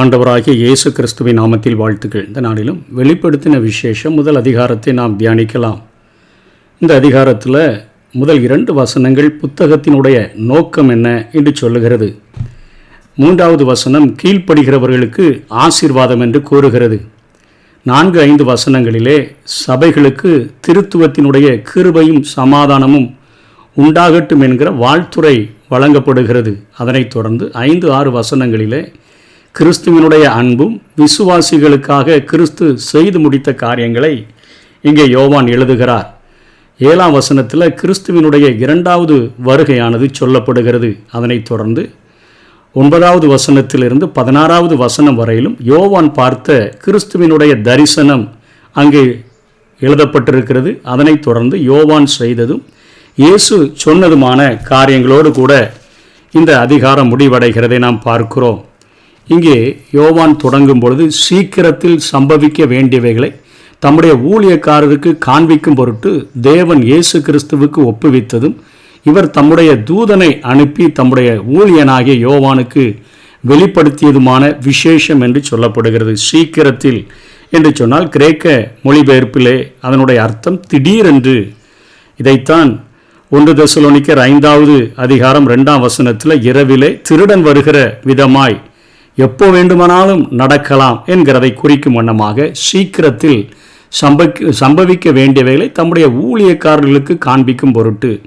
ஆண்டவராகிய இயேசு கிறிஸ்துவின் நாமத்தில் வாழ்த்துக்கள். இந்த நாளிலும் வெளிப்படுத்தின விசேஷம் முதல் அதிகாரத்தை நாம் தியானிக்கலாம். இந்த அதிகாரத்தில் முதல் இரண்டு வசனங்கள் புத்தகத்தினுடைய நோக்கம் என்ன என்று சொல்லுகிறது. மூன்றாவது வசனம் கீழ்ப்படுகிறவர்களுக்கு ஆசீர்வாதம் என்று கூறுகிறது. நான்கு ஐந்து வசனங்களிலே சபைகளுக்கு திருத்துவத்தினுடைய கிருபையும் சமாதானமும் உண்டாகட்டும் என்கிற வாழ்த்துரை வழங்கப்படுகிறது. அதனைத் தொடர்ந்து ஐந்து ஆறு வசனங்களிலே கிறிஸ்துவினுடைய அன்பும் விசுவாசிகளுக்காக கிறிஸ்து செய்து முடித்த காரியங்களை இங்கே யோவான் எழுதுகிறார். ஏழாம் வசனத்தில் கிறிஸ்துவினுடைய இரண்டாவது வருகையானது சொல்லப்படுகிறது. அதனைத் தொடர்ந்து ஒன்பதாவது வசனத்திலிருந்து பதினாறாவது வசனம் வரையிலும் யோவான் பார்த்த கிறிஸ்துவினுடைய தரிசனம் அங்கே எழுதப்பட்டிருக்கிறது. அதனைத் தொடர்ந்து யோவான் செய்ததும் இயேசு சொன்னதுமான காரியங்களோடு கூட இந்த அதிகாரம் முடிவடைகிறதை நாம் பார்க்கிறோம். இங்கே யோவான் தொடங்கும் பொழுது சீக்கிரத்தில் சம்பவிக்க வேண்டியவைகளை தம்முடைய ஊழியக்காரருக்கு காண்பிக்கும் பொருட்டு தேவன் இயேசு கிறிஸ்துவுக்கு ஒப்புவித்ததும் இவர் தம்முடைய தூதனை அனுப்பி தம்முடைய ஊழியனாகிய யோவானுக்கு வெளிப்படுத்தியதுமான விசேஷம் என்று சொல்லப்படுகிறது. சீக்கிரத்தில் என்று சொன்னால் கிரேக்க மொழிபெயர்ப்பிலே அதனுடைய அர்த்தம் திடீரென்று. இதைத்தான் ஒன்று தசலோனிக்கர் ஐந்தாவது அதிகாரம் ரெண்டாம் வசனத்தில் இரவிலே திருடன் வருகிற விதமாய் எப்போ வேண்டுமானாலும் நடக்கலாம் என்கிறதை குறிக்கும் வண்ணமாக சீக்கிரத்தில் சம்பவிக்க சம்பவிக்க வேண்டியவைகளை தம்முடைய ஊழியக்காரர்களுக்கு காண்பிக்கும் பொருட்டு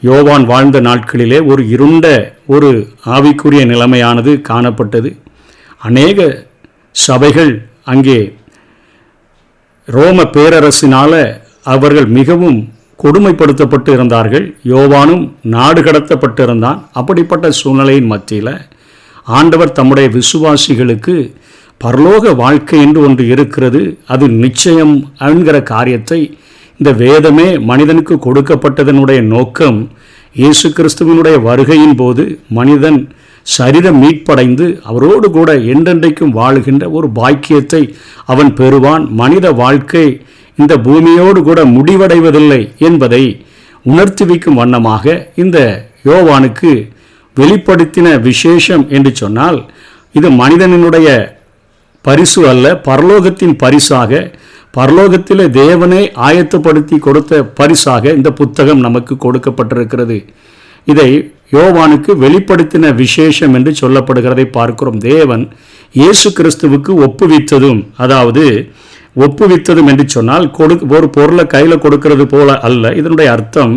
யோவான் வாழ்ந்த நாட்களிலே ஒரு இருண்ட ஒரு ஆவிக்குரிய நிலைமையானது காணப்பட்டது. அநேக சபைகள் அங்கே ரோம பேரரசினால் அவர்கள் மிகவும் கொடுமைப்படுத்தப்பட்டு இருந்தார்கள் யோவானும் நாடு கடத்தப்பட்டிருந்தான் அப்படிப்பட்ட சூழ்நிலையின் மத்தியில் ஆண்டவர் தம்முடைய விசுவாசிகளுக்கு பரலோக வாழ்க்கை என்று ஒன்று இருக்கிறது அது நிச்சயம் என்கிற காரியத்தை இந்த வேதமே மனிதனுக்கு கொடுக்கப்பட்டதனுடைய நோக்கம் இயேசு கிறிஸ்துவனுடைய வருகையின் போது மனிதன் சரீரம் மீட்படைந்து அவரோடு கூட என்றென்றைக்கும் வாழ்கின்ற ஒரு பாக்கியத்தை அவன் பெறுவான். மனித வாழ்க்கை இந்த பூமியோடு கூட முடிவடைவதில்லை என்பதை உணர்த்தி வைக்கும் வண்ணமாக இந்த யோவானுக்கு வெளிப்படுத்தின விசேஷம் என்று சொன்னால் இது மனிதனினுடைய பரிசு அல்ல பரலோகத்தின் பரிசாக பரலோகத்தில் தேவனை ஆயத்தப்படுத்தி கொடுத்த பரிசாக இந்த புத்தகம் நமக்கு கொடுக்கப்பட்டிருக்கிறது. இதை யோவானுக்கு வெளிப்படுத்தின விசேஷம் என்று சொல்லப்படுகிறதை பார்க்கிறோம். தேவன் இயேசு கிறிஸ்துவுக்கு ஒப்புவித்ததும் அதாவது ஒப்புவித்ததும் என்று சொன்னால் கொடு ஒரு பொருளை கையில் கொடுக்கிறது போல அல்ல. இதனுடைய அர்த்தம்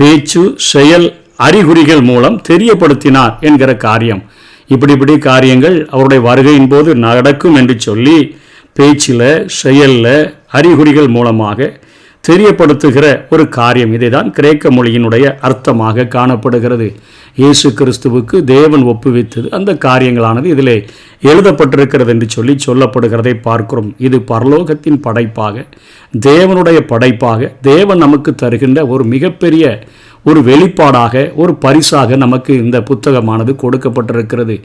பேச்சு செயல் அறிகுறிகள் மூலம் தெரியப்படுத்தினார் என்கிற காரியம். இப்படி இப்படி காரியங்கள் அவருடைய வருகையின் போது நடக்கும் என்று சொல்லி பேச்சில் செயலில் அறிகுறிகள் மூலமாக தெரியப்படுத்துகிற ஒரு காரியம். இதுதான் கிரேக்க மொழியினுடைய அர்த்தமாக காணப்படுகிறது. இயேசு கிறிஸ்துவுக்கு தேவன் ஒப்புவித்தது. அந்த காரியங்களானது இதில் எழுதப்பட்டிருக்கிறது என்று சொல்லி சொல்லப்படுகிறதை பார்க்கிறோம். இது பரலோகத்தின் படைப்பாக தேவனுடைய படைப்பாக தேவன் நமக்கு தருகின்ற ஒரு மிகப்பெரிய ஒரு வெளிப்பாடாக ஒரு பரிசாக நமக்கு இந்த புத்தகமானது கொடுக்கப்பட்டிருக்கிறது.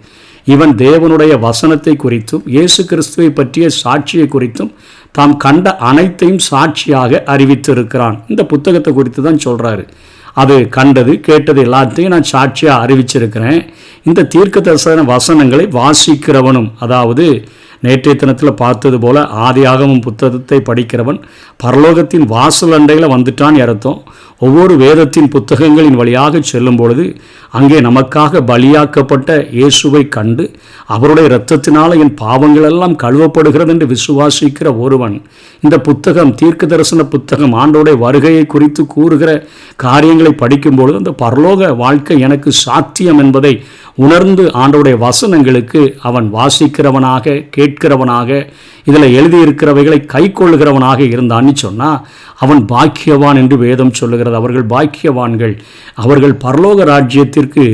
இவன் தேவனுடைய வசனத்தை குறித்தும் இயேசு கிறிஸ்துவை பற்றிய சாட்சியை குறித்தும் தாம் கண்ட அனைத்தையும் சாட்சியாக அறிவித்திருக்கிறான். இந்த புத்தகத்தை குறித்து தான் சொல்கிறாரு அது கண்டது கேட்டது எல்லாத்தையும் நான் சாட்சியாக அறிவிச்சிருக்கிறேன். இந்த தீர்க்க தரிசன வசனங்களை வாசிக்கிறவனும் அதாவது நேற்றைய தினத்தில் பார்த்தது போல ஆதியாகமும் புத்தகத்தை படிக்கிறவன் பரலோகத்தின் வாசல் அண்டையில் வந்துட்டான் அர்த்தம். ஒவ்வொரு வேதத்தின் புத்தகங்களின் வழியாக செல்லும் பொழுது அங்கே நமக்காக பலியாக்கப்பட்ட இயேசுவை கண்டு அவருடைய இரத்தத்தினால் என் பாவங்கள் எல்லாம் கழுவப்படுகிறது என்று விசுவாசிக்கிற ஒருவன் இந்த புத்தகம் தீர்க்க தரிசன புத்தகம் ஆண்டோடைய வருகையை குறித்து கூறுகிற காரியங்கள் படிக்கும்பொழுது அந்த பரலோக வாழ்க்கை எனக்கு சாத்தியம் என்பதை உணர்ந்து ஆண்டோடைய வசனங்களுக்கு அவன் வாசிக்கிறவனாக கேட்கிறவனாக இதில் எழுதியிருக்கிறவைகளை கை கொள்ளுகிறவனாக இருந்தான்னு சொன்னால் அவன் பாக்கியவான் என்று வேதம் சொல்லுகிறது. அவர்கள் பாக்கியவான்கள். அவர்கள் பரலோக ராஜ்யத்திற்கு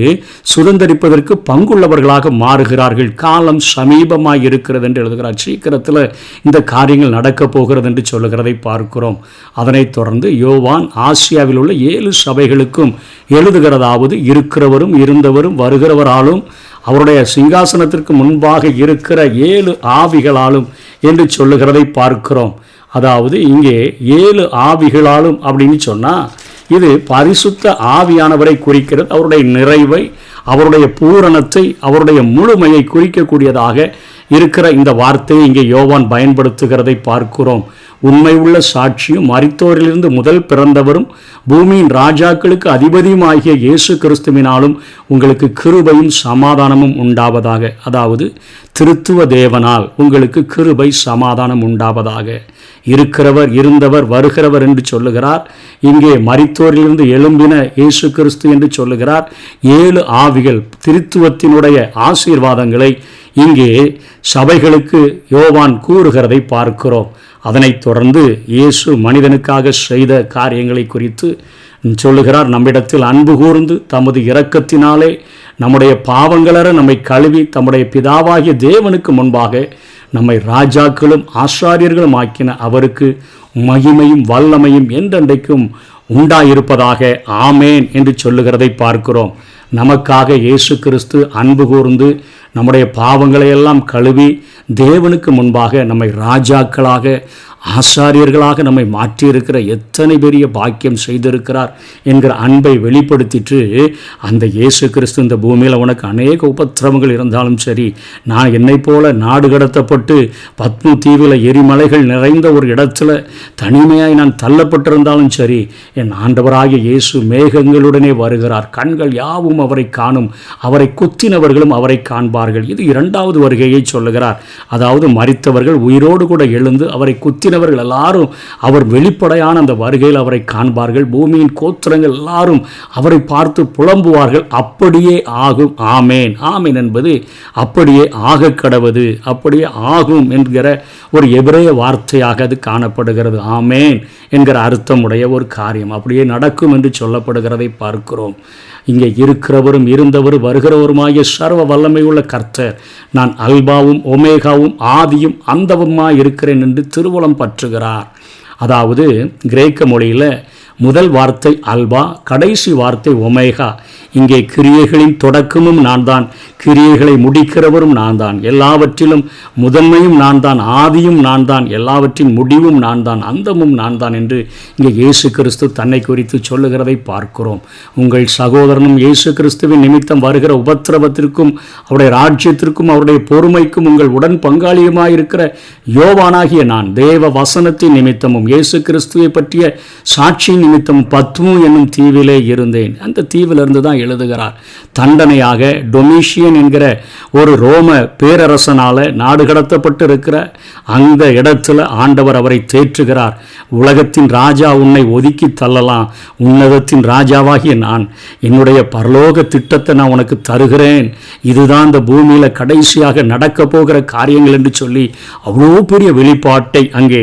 சுதந்திரிப்பதற்கு பங்குள்ளவர்களாக மாறுகிறார்கள். காலம் சமீபமாக இருக்கிறது என்று எழுதுகிறார். சீக்கிரத்தில் இந்த காரியங்கள் நடக்கப் போகிறது என்று சொல்லுகிறதை பார்க்கிறோம். அதனைத் தொடர்ந்து யோவான் ஆசியாவில் உள்ள ஏழு சபைகளுக்கும் எழுதுகிறதாவது இருக்கிறவரும் இருந்தவரும் வருகிறவராலும் அவருடைய சிங்காசனத்திற்கு முன்பாக இருக்கிற ஏழு ஆவிகளாலும் என்று சொல்லுகிறதை பார்க்கிறோம். அதாவது இங்கே ஏழு ஆவிகளாலும் அப்படின்னு சொன்னால் இது பரிசுத்த ஆவியானவரை குறிக்கிறது அவருடைய நிறைவை அவருடைய பூரணத்தை அவருடைய முழுமையை குறிக்கக்கூடியதாக இருக்கிற இந்த வார்த்தையை இங்கே யோவான் பயன்படுத்துகிறதை பார்க்கிறோம். உண்மை உள்ள சாட்சியும் மரித்தோரிலிருந்து முதல் பிறந்தவரும் பூமியின் ராஜாக்களுக்கு அதிபதியும் ஆகிய இயேசு கிறிஸ்துவினாலும் உங்களுக்கு கிருபையும் சமாதானமும் உண்டாவதாக. அதாவது திருத்துவ தேவனால் உங்களுக்கு கிருபை சமாதானம் உண்டாவதாக. இருக்கிறவர் இருந்தவர் வருகிறவர் என்று சொல்லுகிறார். இங்கே மரித்தோரிலிருந்து எழும்பின இயேசு கிறிஸ்து என்று சொல்லுகிறார். ஏழு ஆவிகள் திருத்துவத்தினுடைய ஆசீர்வாதங்களை இங்கே சபைகளுக்கு யோவான் கூறுகிறதை பார்க்கிறோம். அதனைத் தொடர்ந்து இயேசு மனிதனுக்காக செய்த காரியங்களை குறித்து சொல்லுகிறார். நம்மிடத்தில் அன்பு கூர்ந்து தமது இரக்கத்தினாலே நம்முடைய பாவங்களற நம்மை கழுவி தம்முடைய பிதாவாகிய தேவனுக்கு முன்பாக நம்மை ராஜாக்களும் ஆசாரியர்களும் ஆக்கின அவருக்கு மகிமையும் வல்லமையும் என்றென்றைக்கும் உண்டாயிருப்பதாக ஆமேன் என்று சொல்லுகிறதை பார்க்கிறோம். நமக்காக இயேசு கிறிஸ்து அன்பு கூர்ந்து நம்முடைய பாவங்களை எல்லாம் கழுவி தேவனுக்கு முன்பாக நம்மை ராஜாக்களாக ஆசாரியர்களாக நம்மை மாற்றியிருக்கிற எத்தனை பெரிய பாக்கியம் செய்திருக்கிறார் என்கிற அன்பை வெளிப்படுத்திட்டு அந்த இயேசு கிறிஸ்து இந்த பூமியில் உனக்கு அநேக உபத்திரவங்கள் இருந்தாலும் சரி நான் என்னை போல நாடு கடத்தப்பட்டு பத்மு தீவில் எரிமலைகள் நிறைந்த ஒரு இடத்துல தனிமையாய் நான் தள்ளப்பட்டிருந்தாலும் சரி என் ஆண்டவராகிய இயேசு மேகங்களுடனே வருகிறார். கண்கள் யாவும் அவரை காணும் அவரை குத்தினவர்களும் அவரை காண்பார்கள். இது இரண்டாவது வருகையை சொல்லுகிறார். அதாவது மறித்தவர்கள் உயிரோடு கூட எழுந்து அவரை குத்தி பேசினவர்கள் எல்லாரும் அவர் வெளிப்படையான அந்த வருகையில் அவரை காண்பார்கள். பூமியின் கோத்திரங்கள் எல்லாரும் அவரை பார்த்து புலம்புவார்கள். அப்படியே ஆகும். ஆமேன். ஆமேன் என்பது அப்படியே ஆக கடவது. அப்படியே ஆகும் என்கிற ஒரு எபிரேய வார்த்தையாக அது காணப்படுகிறது. ஆமேன் என்கிற அர்த்தமுடைய ஒரு காரியம். அப்படியே நடக்கும் என்று சொல்லப்படுகிறதை பார்க்கிறோம். இங்கே இருக்கிறவரும் இருந்தவரும் வருகிறவருமாகிய சர்வ வல்லமை உள்ள கர்த்தர். நான் அல்பாவும் ஒமேகாவும் ஆதியும் அந்தவமாக இருக்கிறேன் என்று திருவுளம் பற்றுகிறார் அதாவது கிரேக்க மொழியில் முதல் வார்த்தை அல்பா கடைசி வார்த்தை ஒமேகா. இங்கே கிரியைகளின் தொடக்கமும் நான் தான் கிரியைகளை முடிக்கிறவரும் நான் தான் எல்லாவற்றிலும் முதன்மையும் நான் தான் ஆதியும் நான் தான் எல்லாவற்றின் முடிவும் நான் தான் அந்தமும் நான் தான் என்று இங்கே இயேசு கிறிஸ்து தன்னை குறித்து சொல்லுகிறதை பார்க்கிறோம். உங்கள் சகோதரனும் இயேசு கிறிஸ்துவின் நிமித்தம் வருகிற உபத்திரவத்திற்கும் அவருடைய ராஜ்யத்திற்கும் அவருடைய பொறுமைக்கும் உங்கள் உடன் பங்காளியுமாயிருக்கிற யோவானாகிய நான் தேவ வசனத்தின் நிமித்தமும் இயேசு கிறிஸ்துவை பற்றிய சாட்சி நிமித்தம் பத்மு என்னும் தீவிலே இருந்தேன். அந்த தீவிலிருந்து தான் எழுதுகிறார். தண்டனையாக டொமிஷியன் என்கிற ஒரு ரோம பேரரசனால் நாடு கடத்தப்பட்டு இருக்கிற அந்த இடத்துல ஆண்டவர் அவரை தேற்றுகிறார். உலகத்தின் ராஜா உன்னை ஒதுக்கி தள்ளலாம். உன்னதத்தின் ராஜாவாகிய நான் என்னுடைய பரலோக திட்டத்தை நான் உனக்கு தருகிறேன். இதுதான் இந்த பூமியில் கடைசியாக நடக்க போகிற காரியங்கள் என்று சொல்லி அவ்வளோ பெரிய வெளிப்பாட்டை அங்கே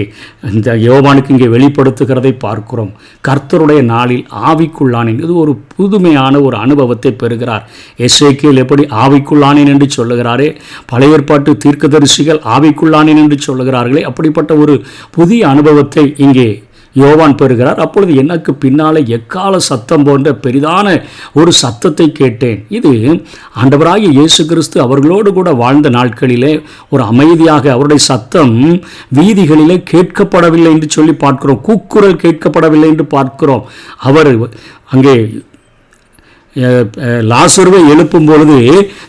இந்த யோவானுக்கு இங்கே வெளிப்படுத்துகிறதை பார்க்கிறோம். கர்த்தருடைய நாளில் ஆவிக்குள்ளானேன். இது ஒரு புதுமையான ஒரு அனுபவத்தை பெறுகிறார். எஸ்ஐக்கியல் எப்படி ஆவிக்குள்ளானேன் என்று சொல்லுகிறாரே? பழைய ஏற்பாட்டு தீர்க்கதரிசிகள் ஆவிக்குள்ளானேன் என்று சொல்லுகிறார்களே? அப்படிப்பட்ட ஒரு புதிய அனுபவத்தை இங்கே யோவான் பெறுகிறார். அப்பொழுது எனக்கு பின்னாலே எக்கால சத்தம் போன்ற பெரிதான ஒரு சத்தத்தை கேட்டேன். இது ஆண்டவராகிய இயேசு கிறிஸ்து அவர்களோடு கூட வாழ்ந்த நாட்களிலே ஒரு அமைதியாக அவருடைய சத்தம் வீதிகளிலே கேட்கப்படவில்லை என்று சொல்லி பார்க்கிறோம். கூக்குரல் கேட்கப்படவில்லை என்று பார்க்கிறோம். அவர் அங்கே லாசருவை எழுப்பும் பொழுது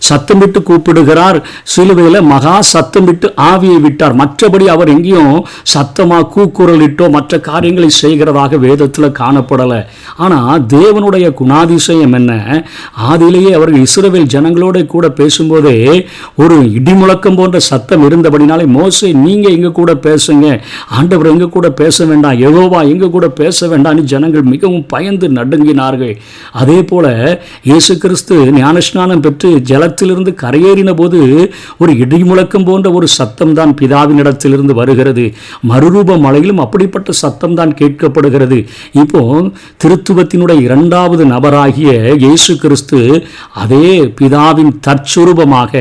சத்தமிட்டு கூப்பிடுகிறார். சிலுவையில் மகா சத்தமிட்டு ஆவியை விட்டார். மற்றபடி அவர் எங்கேயும் சத்தமாக கூக்குரலிட்டோ மற்ற காரியங்களை செய்கிறதாக வேதத்தில் காணப்படலை. ஆனால் தேவனுடைய குணாதிசயம் என்ன? ஆதிலேயே அவர்கள் இஸ்ரவேல் ஜனங்களோட கூட பேசும்போதே ஒரு இடிமுழக்கம் போன்ற சத்தம் இருந்தபடினாலே மோசை நீங்கள் எங்கள் கூட பேசுங்க. ஆண்டவர் எங்கள் கூட பேச வேண்டாம். எகோவா எங்கள் கூட பேச வேண்டாம்னு ஜனங்கள் மிகவும் பயந்து நடுங்கினார்கள். அதே போல இயேசு கிறிஸ்து ஞானஸ்நானம் பெற்று ஜலத்திலிருந்து கரையேறின போது ஒரு இடி முழக்கம் போன்ற ஒரு சத்தம் தான் பிதாவினிடத்திலிருந்து வருகிறது. மறுரூப மலையிலும் அப்படிப்பட்ட சத்தம் தான் கேட்கப்படுகிறது. இப்போ திருத்துவத்தினுடைய இரண்டாவது நபராகிய இயேசு கிறிஸ்து அதே பிதாவின் தற்சுரூபமாக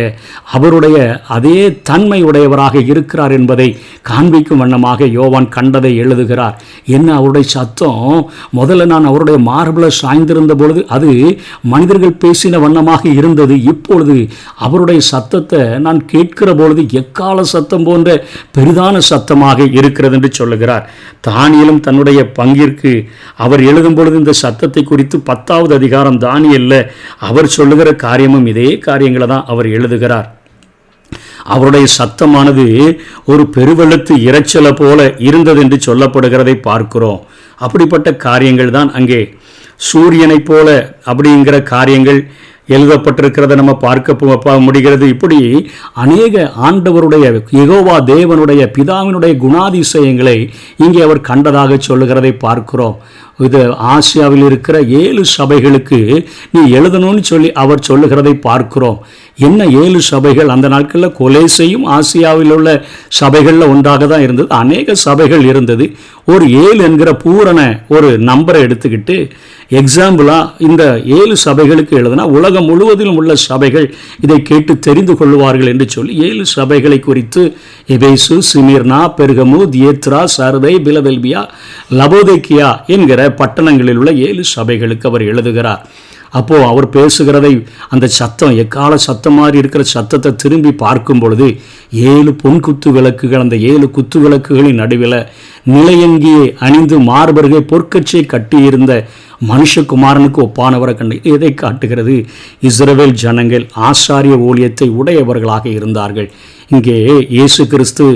அவருடைய அதே தன்மை உடையவராக இருக்கிறார் என்பதை காண்பிக்கும் வண்ணமாக யோவான் கண்டதை எழுதுகிறார். என்ன அவருடைய சத்தம்? முதல்ல நான் அவருடைய மார்பில் சாய்ந்திருந்த பொழுது அது மனிதர்கள் பேசின வண்ணமாக இருந்தது. இப்பொழுது அவருடைய சத்தத்தை நான் கேட்கிற பொழுது எக்கால சத்தம் போன்ற பெரிதான சத்தமாக இருக்கிறது என்று சொல்லுகிறார். தானியலும் தன்னுடைய பங்கிற்கு அவர் எழுதும் பொழுது இந்த சத்தத்தை குறித்து பத்தாவது அதிகாரம் தானியல்ல அவர் சொல்லுகிற காரியமும் இதே காரியங்களை தான் அவர் எழுதுகிறார். அவருடைய சத்தமானது ஒரு பெருவெள்ளத்து இரைச்சலை போல இருந்தது என்று சொல்லப்படுகிறதை பார்க்கிறோம். அப்படிப்பட்ட காரியங்கள் தான் அங்கே சூரியனைப் போல அப்படிங்கிற காரியங்கள் எழுதப்பட்டிருக்கிறத நம்ம பார்க்க முடிகிறது. இப்படி அநேக ஆண்டவருடைய எகோவா தேவனுடைய பிதாவினுடைய குணாதிசயங்களை இங்கே அவர் கண்டதாக சொல்லுகிறதை பார்க்கிறோம். இது ஆசியாவில் இருக்கிற ஏழு சபைகளுக்கு நீ எழுதணும்னு சொல்லி அவர் சொல்லுகிறதை பார்க்கிறோம். என்ன ஏழு சபைகள்? அந்த நாட்களில் கொலேசையும் ஆசியாவில் உள்ள சபைகளில் ஒன்றாக தான் இருந்தது. அநேக சபைகள் இருந்தது. ஒரு ஏழு என்கிற பூரண ஒரு நம்பரை எடுத்துக்கிட்டு எக்ஸாம்பிளாக இந்த ஏழு சபைகளுக்கு எழுதுனா உலகம் முழுவதிலும் உள்ள சபைகள் இதை கேட்டு தெரிந்து கொள்வார்கள் என்று சொல்லி ஏழு சபைகளை குறித்து எபேசு சிமிர்னா பெருகமு தியேத்ரா சரதை பிலவெல்பியா லபோதேக்கியா என்கிற பட்டணங்களில் உள்ள ஏழு சபைகளுக்கு அவர் எழுதுகிறார். அப்போ அவர் பேசுகிறதை அந்த சத்தம் எக்கால சத்தம் மாதிரி இருக்கிற சத்தத்தை திரும்பி பார்க்கும் பொழுது ஏழு பொன் குத்து விளக்குகள் அந்த ஏழு குத்து விளக்குகளின் நடுவில் நிலையங்கியை அணிந்து மார்பருகே பொற்கட்சியை கட்டியிருந்த மனுஷகுமாரனுக்கு ஒப்பானவரை கண்டு எதை காட்டுகிறது? இஸ்ரவேல் ஜனங்கள் ஆசாரிய ஊழியத்தை உடையவர்களாக இருந்தார்கள். இங்கே இயேசு கிறிஸ்து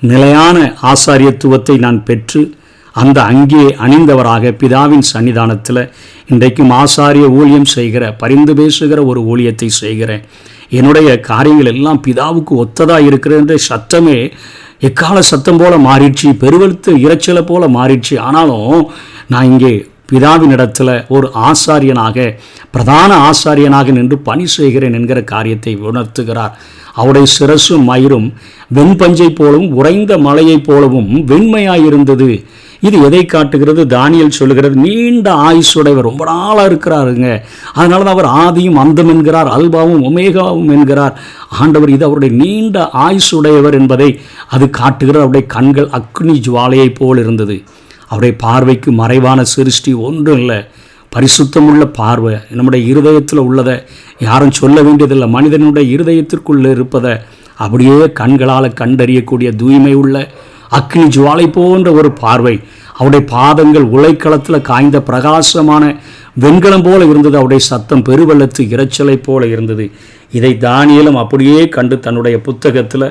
நிலையான ஆசாரியத்துவத்தை நான் பெற்று அந்த அங்கே அணிந்தவராக பிதாவின் சன்னிதானத்தில் இன்றைக்கும் ஆசாரிய ஊழியம் செய்கிற பரிந்து பேசுகிற ஒரு ஊழியத்தை செய்கிறேன். என்னுடைய காரியங்கள் எல்லாம் பிதாவுக்கு ஒத்ததாக இருக்கிற சத்தமே எக்கால சத்தம் போல மாறிடுச்சு பெருவெழுத்து இரைச்சலை போல மாறிடுச்சு. ஆனாலும் நான் இங்கே பிதாவினிடத்தில் ஒரு ஆசாரியனாக பிரதான ஆசாரியனாக நின்று பணி செய்கிறேன் என்கிற காரியத்தை உணர்த்துகிறார். அவருடைய சிரசும் மயிரும் வெண்பஞ்சை போலவும் உறைந்த மலையைப் போலவும் வெண்மையாயிருந்தது இது எதை காட்டுகிறது? தானியல் சொல்லுகிறது நீண்ட ஆயுசுடையவர் ரொம்ப நாளாக இருக்கிறாருங்க. அதனால தான் அவர் ஆதியும் அந்தம் என்கிறார் அல்பாவும் ஒமேகாவும் என்கிறார். ஆண்டவர் இது அவருடைய நீண்ட ஆயுசுடையவர் என்பதை அது காட்டுகிறது. அவருடைய கண்கள் அக்னி ஜுவாலையைப் போல் இருந்தது. அவருடைய பார்வைக்கு மறைவான சிருஷ்டி ஒன்றும் இல்லை. பரிசுத்தமுள்ள பார்வை நம்முடைய இருதயத்தில் உள்ளதை யாரும் சொல்ல வேண்டியதில்லை. மனிதனுடைய இருதயத்திற்குள்ளே இருப்பதை அப்படியே கண்களால் கண்டறியக்கூடிய தூய்மை உள்ள அக்னி ஜுவாலை போன்ற ஒரு பார்வை. அவருடைய பாதங்கள் உலைக்களத்தில் காய்ந்த பிரகாசமான வெண்கலம் போல இருந்தது. அவருடைய சத்தம் பெருவெள்ளத்து இரைச்சலை போல இருந்தது. இதை தானியலும் அப்படியே கண்டு தன்னுடைய புத்தகத்தில்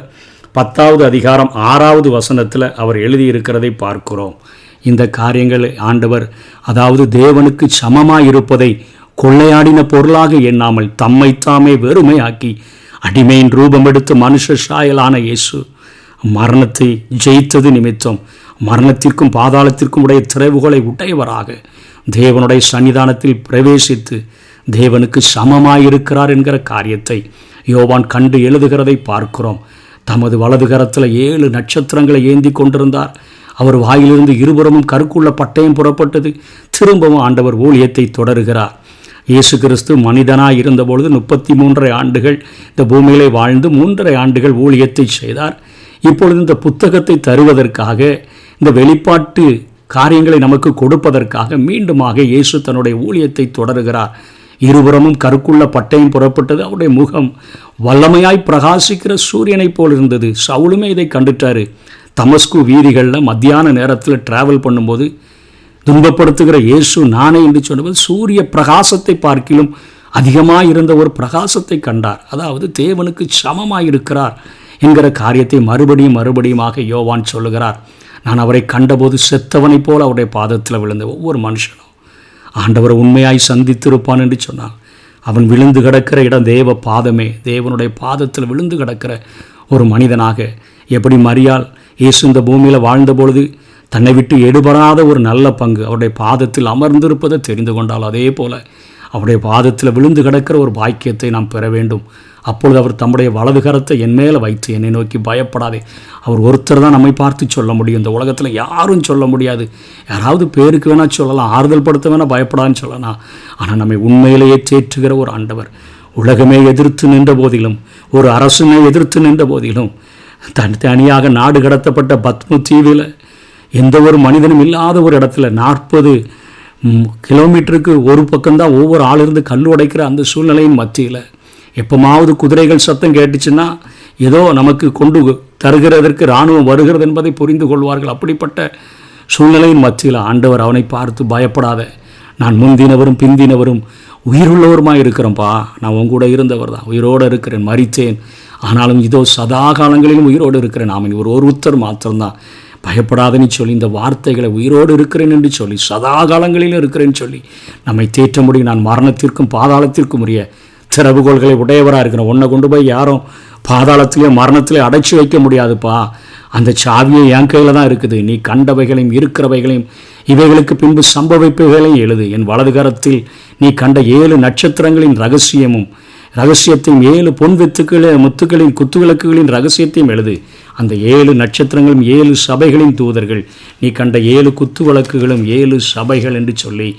பத்தாவது அதிகாரம் ஆறாவது வசனத்தில் அவர் எழுதியிருக்கிறதை பார்க்கிறோம். இந்த காரியங்களை ஆண்டவர் அதாவது தேவனுக்கு சமமாக இருப்பதை கொள்ளையாடின பொருளாக எண்ணாமல் தம்மைத்தாமே வெறுமையாக்கி அடிமையின் ரூபம் எடுத்து மனுஷ சாயலான இயேசு மரணத்தை ஜெயித்தது நிமித்தம். மரணத்திற்கும் பாதாளத்திற்கும் உடைய திறவுகளை உடையவராக தேவனுடைய சன்னிதானத்தில் பிரவேசித்து தேவனுக்கு சமமாயிருக்கிறார் என்கிற காரியத்தை யோவான் கண்டு எழுதுகிறதை பார்க்கிறோம். தமது வலது கரத்தில் ஏழு நட்சத்திரங்களை ஏந்தி கொண்டிருந்தார். அவர் வாயிலிருந்து இருபுறமும் கருக்குள்ள பட்டயம் புறப்பட்டது. திரும்பவும் ஆண்டவர் ஊழியத்தை தொடருகிறார். இயேசு கிறிஸ்து மனிதனாக இருந்தபொழுது முப்பத்தி மூன்றரை ஆண்டுகள் இந்த பூமியிலே வாழ்ந்து மூன்றரை ஆண்டுகள் ஊழியத்தை செய்தார். இப்பொழுது இந்த புத்தகத்தை தருவதற்காக இந்த வெளிப்பாட்டு காரியங்களை நமக்கு கொடுப்பதற்காக மீண்டுமாக இயேசு தன்னுடைய ஊழியத்தை தொடருகிறார். இருபுறமும் கருக்குள்ள பட்டயம் புறப்பட்டது. அவருடைய முகம் வல்லமையாய் பிரகாசிக்கிற சூரியனைப் போல் இருந்தது. சவுலுமே இதை கண்டுட்டாரு. தமஸ்கு வீதிகளில் மத்தியான நேரத்தில் டிராவல் பண்ணும்போது துன்பப்படுத்துகிற இயேசு நானே என்று சொன்னபோது சூரிய பிரகாசத்தை பார்க்கிலும் அதிகமாக இருந்த ஒரு பிரகாசத்தை கண்டார். அதாவது தேவனுக்கு சமமாக இருக்கிறார் என்கிற காரியத்தை மறுபடியும் மறுபடியுமாக யோவான் சொல்லுகிறார். நான் அவரை கண்டபோது செத்தவனைப் போல் அவருடைய பாதத்தில் விழுந்த ஒவ்வொரு மனுஷனும் ஆண்டவரை உண்மையாய் சந்தித்திருப்பான் என்று சொன்னான். அவன் விழுந்து கிடக்கிற இடம் தேவ பாதமே. தேவனுடைய பாதத்தில் விழுந்து கிடக்கிற ஒரு மனிதனாக எப்படி மரியாள் இயேசு இந்த பூமியில் வாழ்ந்த பொழுது தன்னை விட்டு எடுபடாத ஒரு நல்ல பங்கு அவருடைய பாதத்தில் அமர்ந்திருப்பதை தெரிந்து கொண்டால் அதே போல் அவருடைய பாதத்தில் விழுந்து கிடக்கிற ஒரு பாக்கியத்தை நாம் பெற வேண்டும். அப்பொழுது அவர் தம்முடைய வலது கரத்தை என் மேலே வைத்து என்னை நோக்கி பயப்படாதே. அவர் ஒருத்தர் தான் நம்மை பார்த்து சொல்ல முடியும். இந்த உலகத்தில் யாரும் சொல்ல முடியாது. யாராவது பேருக்கு வேணால் சொல்லலாம் ஆறுதல் படுத்த வேணால் பயப்படான்னு சொல்லலாம். ஆனால் நம்மை உண்மையிலேயே தேற்றுகிற ஒரு ஆண்டவர் உலகமே எதிர்த்து நின்ற போதிலும் ஒரு அரசுமே எதிர்த்து நின்ற போதிலும் தனித்தனியாக தனியாக நாடு கடத்தப்பட்ட பத்ம தீவில் எந்த ஒரு மனிதனும் இல்லாத ஒரு இடத்துல நாற்பது கிலோமீட்டருக்கு ஒரு பக்கம்தான் ஒவ்வொரு ஆள் இருந்து கல் உடைக்கிற அந்த சூழ்நிலையின் மத்தியில். எப்போமாவது குதிரைகள் சத்தம் கேட்டுச்சுன்னா ஏதோ நமக்கு கொண்டு தருகிறதற்கு இராணுவம் வருகிறது என்பதை புரிந்து கொள்வார்கள். அப்படிப்பட்ட சூழ்நிலையின் மத்தியில் ஆண்டவர் அவனை பார்த்து பயப்படாத நான் முந்தினவரும் பிந்தினவரும் உயிருள்ளவருமா இருக்கிறேன்ப்பா நான் உன் கூட இருந்தவர் தான். உயிரோடு இருக்கிறேன் மறித்தேன் ஆனாலும் இதோ சதா காலங்களிலும் உயிரோடு இருக்கிறேன். அவன் இவர் ஒரு உத்தர் மாத்திரம்தான். பயப்படாதன்னு சொல்லி இந்த வார்த்தைகளை உயிரோடு இருக்கிறேன் என்று சொல்லி சதா காலங்களிலும் இருக்கிறேன்னு சொல்லி நம்மை தேற்ற முடியும். நான் மரணத்திற்கும் பாதாளத்திற்கும் உரிய திறவுகோள்களை உடையவராக இருக்கிறேன். உன்னை கொண்டு போய் யாரும் பாதாளத்திலே மரணத்திலே அடைச்சி வைக்க முடியாதுப்பா. அந்த சாவியை என் கையில் தான் இருக்குது. நீ கண்டவைகளையும் இருக்கிறவைகளையும் இவைகளுக்கு பின்பு சம்பவிப்புகளையும் எழுது. என் வலது கரத்தில் நீ கண்ட ஏழு நட்சத்திரங்களின் ரகசியமும் ரகசியத்தையும் ஏழு பொன் வித்துக்கள முத்துக்களின் குத்துவிளக்குகளின் ரகசியத்தையும் எழுது. அந்த ஏழு நட்சத்திரங்களும் ஏழு சபைகளின் தூதர்கள். நீ கண்ட ஏழு குத்து விளக்குகளும் ஏழு சபைகள் என்று சொல்லி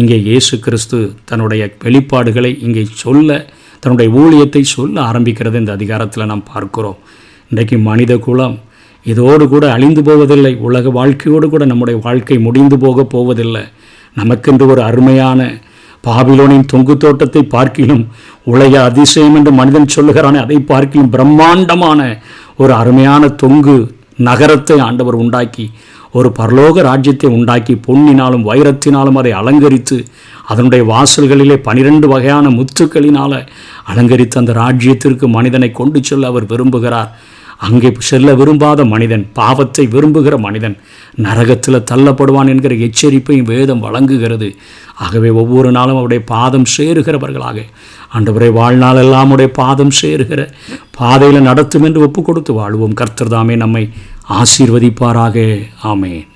இங்கே இயேசு கிறிஸ்து தன்னுடைய வெளிப்பாடுகளை இங்கே சொல்ல தன்னுடைய ஊழியத்தை சொல்ல ஆரம்பிக்கிறது இந்த அதிகாரத்தில் நாம் பார்க்கிறோம். இன்றைக்கு மனித குலம் இதோடு கூட அழிந்து போவதில்லை. உலக வாழ்க்கையோடு கூட நம்முடைய வாழ்க்கை முடிந்து போக போவதில்லை. நமக்கென்று ஒரு அருமையான பாபிலோனின் தொங்கு தோட்டத்தை பார்க்கிலும் உலக அதிசயம் என்று மனிதன் சொல்லுகிறானே அதை பார்க்கிலும் பிரம்மாண்டமான ஒரு அருமையான தொங்கு நகரத்தை ஆண்டவர் உண்டாக்கி ஒரு பரலோக ராஜ்யத்தை உண்டாக்கி பொன்னினாலும் வைரத்தினாலும் அதை அலங்கரித்து அதனுடைய வாசல்களிலே பனிரெண்டு வகையான முத்துக்களினால் அலங்கரித்து அந்த ராஜ்யத்திற்கு மனிதனை கொண்டு செல்ல அவர் விரும்புகிறார். அங்கே செல்ல விரும்பாத மனிதன் பாவத்தை விரும்புகிற மனிதன் நரகத்தில் தள்ளப்படுவான் என்கிற எச்சரிப்பையும் வேதம் வழங்குகிறது. ஆகவே ஒவ்வொரு நாளும் அவருடைய பாதம் சேருகிறவர்களாக. ஆண்டவரை வாழ்நாளெல்லாம் உடைய பாதம் சேருகிற பாதையில் நடத்தும் என்று ஒப்பு கொடுத்து வாழ்வோம். கர்த்தர் தாமே நம்மை ஆசீர்வதிப்பாராக. ஆமேன்.